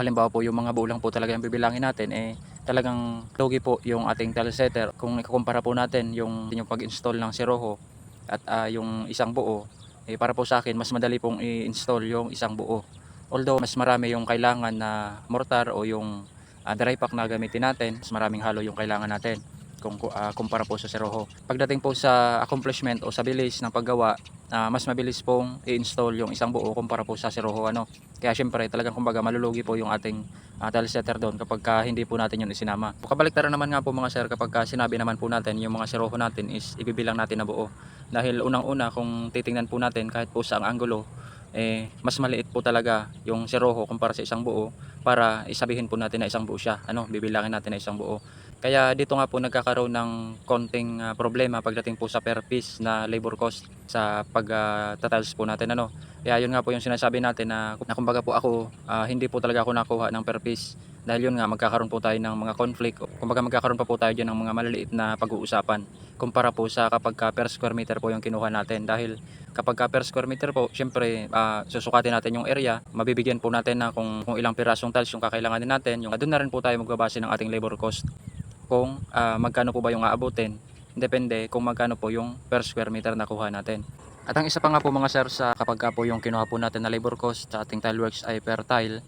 halimbawa po yung mga buo lang po talaga yung bibilangin natin eh talagang lugi po yung ating tile setter kung ikukumpara po natin yung, yung pag-install ng Siroho at ah, yung isang buo eh para po sa akin mas madali pong i-install yung isang buo. Although mas marami yung kailangan na mortar o yung ah, dry pack na gamitin natin mas maraming halo yung kailangan natin kung ah, kumpara po sa Siroho pagdating po sa accomplishment o sa bilis ng paggawa ah, mas mabilis pong i-install yung isang buo kumpara po sa Siroho ano kaya syempre talagang kumbaga malulugi po yung ating uh, tile setter doon kapag ka hindi po natin yun isinama. Kabaliktaran naman nga po mga sir kapag ka sinabi naman po natin yung mga siroho natin is ibibilang natin na buo. Dahil unang-una kung titingnan po natin kahit po sa ang anggulo eh mas maliit po talaga yung siroho kumpara sa isang buo para isabihin po natin na isang buo siya. Ano, bibilangin natin na isang buo. Kaya dito nga po nagkakaroon ng konting ah, problema pagdating po sa per piece na labor cost sa pag-tiles po natin ano. Kaya yun nga po yung sinasabi natin na, na kumbaga po ako ah, hindi po talaga ako nakuha ng per piece dahil yun nga magkakaroon po tayo ng mga conflict kumbaga magkakaroon pa po tayo dyan ng mga maliliit na pag-uusapan kumpara po sa kapag ka per square meter po yung kinuha natin dahil kapag ka per square meter po syempre ah, susukatin natin yung area mabibigyan po natin na kung, kung ilang pirasong tiles yung kakailanganin natin yung, doon na rin po tayo magbabase ng ating labor cost kung ah, magkano po ba yung aabutin. Depende kung magkano po yung per square meter na kuha natin. At ang isa pa nga po mga sir sa kapag ka po yung kinuha po natin na labor cost sa ating tile works ay per tile